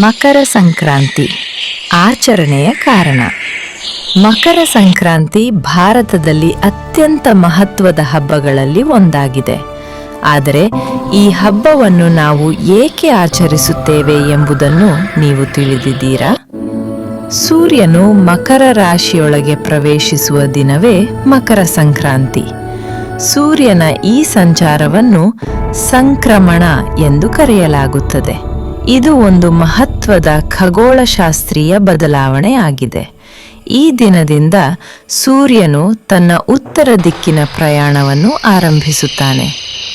ಮಕರ ಸಂಕ್ರಾಂತಿ ಆಚರಣೆಯ ಕಾರಣ. ಮಕರ ಸಂಕ್ರಾಂತಿ ಭಾರತದಲ್ಲಿ ಅತ್ಯಂತ ಮಹತ್ವದ ಹಬ್ಬಗಳಲ್ಲಿ ಒಂದಾಗಿದೆ. ಆದರೆ ಈ ಹಬ್ಬವನ್ನು ನಾವು ಏಕೆ ಆಚರಿಸುತ್ತೇವೆ ಎಂಬುದನ್ನು ನೀವು ತಿಳಿದಿದ್ದೀರಾ? ಸೂರ್ಯನು ಮಕರ ರಾಶಿಯೊಳಗೆ ಪ್ರವೇಶಿಸುವ ದಿನವೇ ಮಕರ ಸಂಕ್ರಾಂತಿ. ಸೂರ್ಯನ ಈ ಸಂಚಾರವನ್ನು ಸಂಕ್ರಮಣ ಎಂದು ಕರೆಯಲಾಗುತ್ತದೆ. ಇದು ಒಂದು ಮಹತ್ವದ ಖಗೋಳಶಾಸ್ತ್ರೀಯ ಬದಲಾವಣೆ ಆಗಿದೆ ಈ ದಿನದಿಂದ ಸೂರ್ಯನು ತನ್ನ ಉತ್ತರ ದಿಕ್ಕಿನ ಪ್ರಯಾಣವನ್ನು ಆರಂಭಿಸುತ್ತಾನೆ.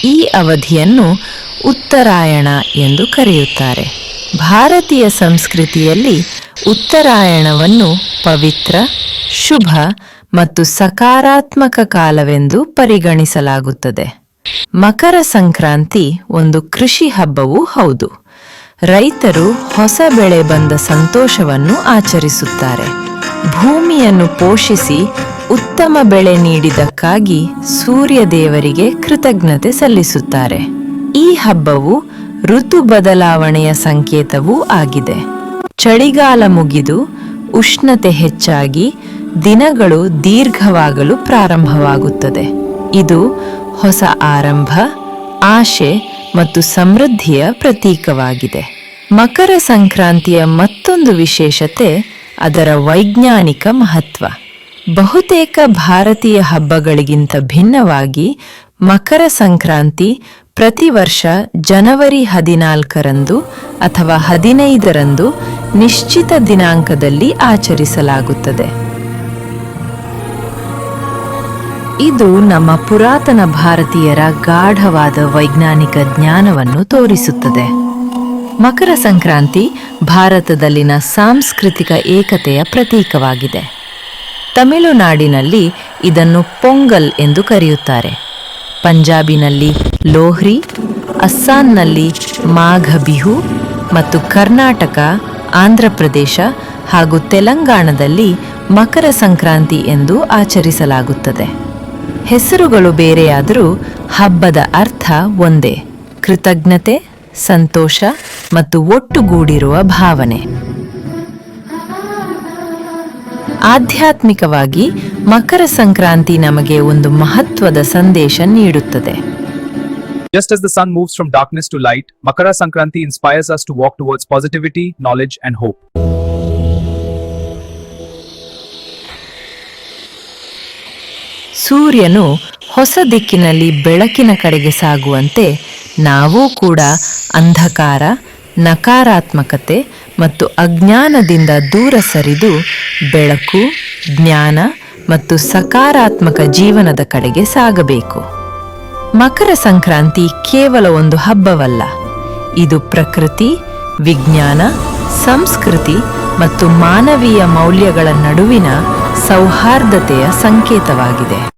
ಈ ಅವಧಿಯನ್ನು ಉತ್ತರಾಯಣ ಎಂದು ಕರೆಯುತ್ತಾರೆ. ಭಾರತೀಯ ಸಂಸ್ಕೃತಿಯಲ್ಲಿ ಉತ್ತರಾಯಣವನ್ನು ಪವಿತ್ರ, ಶುಭ ಮತ್ತು ಸಕಾರಾತ್ಮಕ ಕಾಲವೆಂದು ಪರಿಗಣಿಸಲಾಗುತ್ತದೆ. ಮಕರ ಸಂಕ್ರಾಂತಿ ಒಂದು ಕೃಷಿ ಹಬ್ಬವೂ ಹೌದು. ರೈತರು ಹೊಸ ಬೆಳೆ ಬಂದ ಸಂತೋಷವನ್ನು ಆಚರಿಸುತ್ತಾರೆ. ಭೂಮಿಯನ್ನು ಪೋಷಿಸಿ ಉತ್ತಮ ಬೆಳೆ ನೀಡಿದಕ್ಕಾಗಿ ಸೂರ್ಯ ದೇವರಿಗೆ ಕೃತಜ್ಞತೆ ಸಲ್ಲಿಸುತ್ತಾರೆ. ಈ ಹಬ್ಬವು ಋತು ಬದಲಾವಣೆಯ ಸಂಕೇತವೂ ಆಗಿದೆ. ಚಳಿಗಾಲ ಮುಗಿದು ಉಷ್ಣತೆ ಹೆಚ್ಚಾಗಿ ದಿನಗಳು ದೀರ್ಘವಾಗಲು ಪ್ರಾರಂಭವಾಗುತ್ತದೆ. ಇದು ಹೊಸ ಆರಂಭ, ಆಶೆ ಮತ್ತು ಸಮೃದ್ಧಿಯ ಪ್ರತೀಕವಾಗಿದೆ. ಮಕರ ಸಂಕ್ರಾಂತಿಯ ಮತ್ತೊಂದು ವಿಶೇಷತೆ ಅದರ ವೈಜ್ಞಾನಿಕ ಮಹತ್ವ. ಬಹುತೇಕ ಭಾರತೀಯ ಹಬ್ಬಗಳಿಗಿಂತ ಭಿನ್ನವಾಗಿ ಮಕರ ಸಂಕ್ರಾಂತಿ ಪ್ರತಿ ವರ್ಷ ಜನವರಿ ಹದಿನಾಲ್ಕರಂದು ಅಥವಾ ಹದಿನೈದರಂದು ನಿಶ್ಚಿತ ದಿನಾಂಕದಲ್ಲಿ ಆಚರಿಸಲಾಗುತ್ತದೆ. ಇದು ನಮ್ಮ ಪುರಾತನ ಭಾರತೀಯರ ಗಾಢವಾದ ವೈಜ್ಞಾನಿಕ ಜ್ಞಾನವನ್ನು ತೋರಿಸುತ್ತದೆ. ಮಕರ ಸಂಕ್ರಾಂತಿ ಭಾರತದಲ್ಲಿನ ಸಾಂಸ್ಕೃತಿಕ ಏಕತೆಯ ಪ್ರತೀಕವಾಗಿದೆ. ತಮಿಳುನಾಡಿನಲ್ಲಿ ಇದನ್ನು ಪೊಂಗಲ್ ಎಂದು ಕರೆಯುತ್ತಾರೆ. ಪಂಜಾಬಿನಲ್ಲಿ ಲೋಹ್ರಿ, ಅಸ್ಸಾಂನಲ್ಲಿ ಮಾಘ ಬಿಹು ಮತ್ತು ಕರ್ನಾಟಕ, ಆಂಧ್ರಪ್ರದೇಶ ಹಾಗೂ ತೆಲಂಗಾಣದಲ್ಲಿ ಮಕರ ಸಂಕ್ರಾಂತಿ ಎಂದು ಆಚರಿಸಲಾಗುತ್ತದೆ. ಹೆಸರುಗಳು ಬೇರೆಯಾದರೂ ಹಬ್ಬದ ಅರ್ಥ ಒಂದೇ ಕೃತಜ್ಞತೆ ಸಂತೋಷ ಮತ್ತು ಒಟ್ಟುಗೂಡಿರುವ ಭಾವನೆ ಆಧ್ಯಾತ್ಮಿಕವಾಗಿ ಮಕರ ಸಂಕ್ರಾಂತಿ ನಮಗೆ ಒಂದು ಮಹತ್ವದ ಸಂದೇಶ ನೀಡುತ್ತದೆ Just as the sun moves from darkness to light, Makara Sankranti inspires us to walk towards positivity, knowledge, and hope. ಸೂರ್ಯನು ಹೊಸ ದಿಕ್ಕಿನಲ್ಲಿ ಬೆಳಕಿನ ಕಡೆಗೆ ಸಾಗುವಂತೆ ನಾವೂ ಕೂಡ ಅಂಧಕಾರ, ನಕಾರಾತ್ಮಕತೆ ಮತ್ತು ಅಜ್ಞಾನದಿಂದ ದೂರ ಸರಿದು ಬೆಳಕು, ಜ್ಞಾನ ಮತ್ತು ಸಕಾರಾತ್ಮಕ ಜೀವನದ ಕಡೆಗೆ ಸಾಗಬೇಕು. ಮಕರ ಸಂಕ್ರಾಂತಿ ಕೇವಲ ಒಂದು ಹಬ್ಬವಲ್ಲ. ಇದು ಪ್ರಕೃತಿ, ವಿಜ್ಞಾನ, ಸಂಸ್ಕೃತಿ ಮತ್ತು ಮಾನವೀಯ ಮೌಲ್ಯಗಳ ನಡುವಿನ ಸೌಹಾರ್ದತೆಯ ಸಂಕೇತವಾಗಿದೆ.